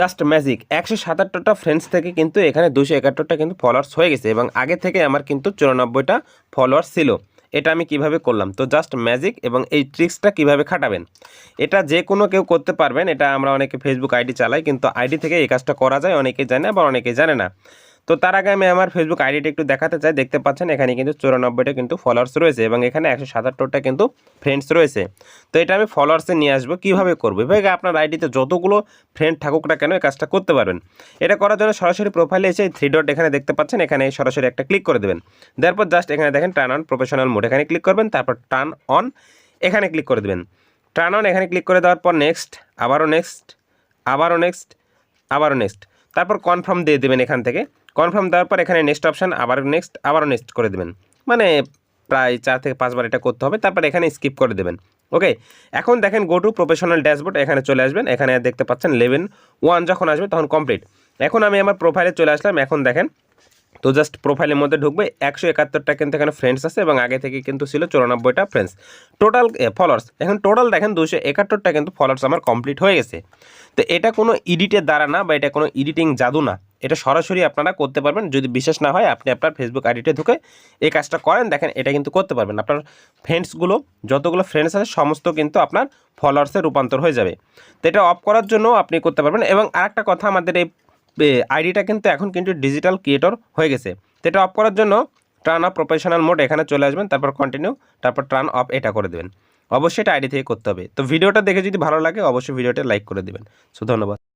Just magic. একশো সাতাত্তরটা friends থেকে কিন্তু এখানে দুশো একাত্তরটা কিন্তু ফলোয়ার্স হয়ে গেছে এবং আগে থেকে আমার কিন্তু চুরানব্বইটা ফলোয়ার্স ছিল। এটা আমি কীভাবে করলাম? তো জাস্ট ম্যাজিক এবং এই ট্রিক্সটা কীভাবে খাটাবেন? এটা যে কোনো কেউ করতে পারবেন। এটা আমরা অনেকে ফেসবুক আইডি চালাই, কিন্তু আইডি থেকে এই কাজটা করা যায় অনেকে জানে আবার অনেকে জানে না। তো তার আগে আমি আমার ফেসবুক আইডিটা একটু দেখাতে চাই। দেখতে পাচ্ছেন, এখানে কিন্তু চুরানব্বইটা কিন্তু ফলোয়ার্স রয়েছে এবং এখানে একশো সাতাত্তরটা কিন্তু ফ্রেন্ডস রয়েছে। তো এটা আমি ফলোয়ার্সে নিয়ে আসব, কীভাবে করব? এভাবে আপনার আইডিতে যতগুলো ফ্রেন্ড থাকুক না কেন এই কাজটা করতে পারবেন। এটা করার জন্য সরাসরি প্রোফাইলে এসে থ্রি ডট এখানে দেখতে পাচ্ছেন, এখানে সরাসরি একটা ক্লিক করে দেবেন। তারপর জাস্ট এখানে দেখেন টার্ন অন প্রফেশনাল মোড এখানে ক্লিক করবেন, তারপর টার্ন অন এখানে ক্লিক করে দেবেন। টার্ন অন এখানে ক্লিক করে দেওয়ার পর নেক্সট আবারও নেক্সট আবারও নেক্সট আবারও নেক্সট তারপর কনফার্ম দিয়ে দেবেন এখান থেকে। কনফার্ম দেওয়ার পর এখানে নেক্সট অপশান আবার নেক্সট আবারও নেক্সট করে দেবেন। মানে প্রায় চার থেকে পাঁচবার এটা করতে হবে, তারপর এখানে স্কিপ করে দেবেন। ওকে এখন দেখেন গো টু প্রফেশনাল ড্যাশবোর্ড এখানে চলে আসবেন। এখানে দেখতে পাচ্ছেন লেভেন ওয়ান যখন আসবে তখন কমপ্লিট এখন আমি আমার প্রোফাইলে চলে আসলাম। এখন দেখেন, তো জাস্ট প্রোফাইলের মধ্যে ঢুকবে, একশো একাত্তরটা কিন্তু এখানে ফ্রেন্ডস আছে এবং আগে থেকে কিন্তু ছিল চুরানব্বইটা ফ্রেন্ডস টোটাল ফলোয়ার্স এখন টোটাল দেখেন দুশো একাত্তরটা কিন্তু ফলোয়ার্স আমার কমপ্লিট হয়ে গেছে। তো এটা কোনো এডিটের দ্বারা না বা এটা কোনো এডিটিং জাদু না। এটা সরাসরি আপনারা করতে পারবেন। যদি বিশেষ না হয়, আপনি আপনার ফেসবুক আইডিতে ঢুকে এই কাজটা করেন, দেখেন এটা কিন্তু করতে পারবেন। আপনার ফ্রেন্ডসগুলো যতগুলো ফ্রেন্ডস আছে, সমস্ত কিন্তু আপনার ফলোয়ার্সে রূপান্তর হয়ে যাবে। তো এটা অফ করার জন্য আপনি করতে পারবেন। এবং আরেকটা কথা, আমাদের এই আইডিটা কিন্তু এখন কিন্তু ডিজিটাল ক্রিয়েটর হয়ে গেছে। তো এটা অফ করার জন্য টার্ন অফ প্রফেশনাল মোড এখানে চলে আসবেন, তারপর কন্টিনিউ তারপর টার্ন অফ এটা করে দেবেন। অবশ্যই এটা আইডি থেকে করতে হবে। তো ভিডিওটা দেখে যদি ভালো লাগে, অবশ্যই ভিডিওটা লাইক করে দেবেন। সো ধন্যবাদ।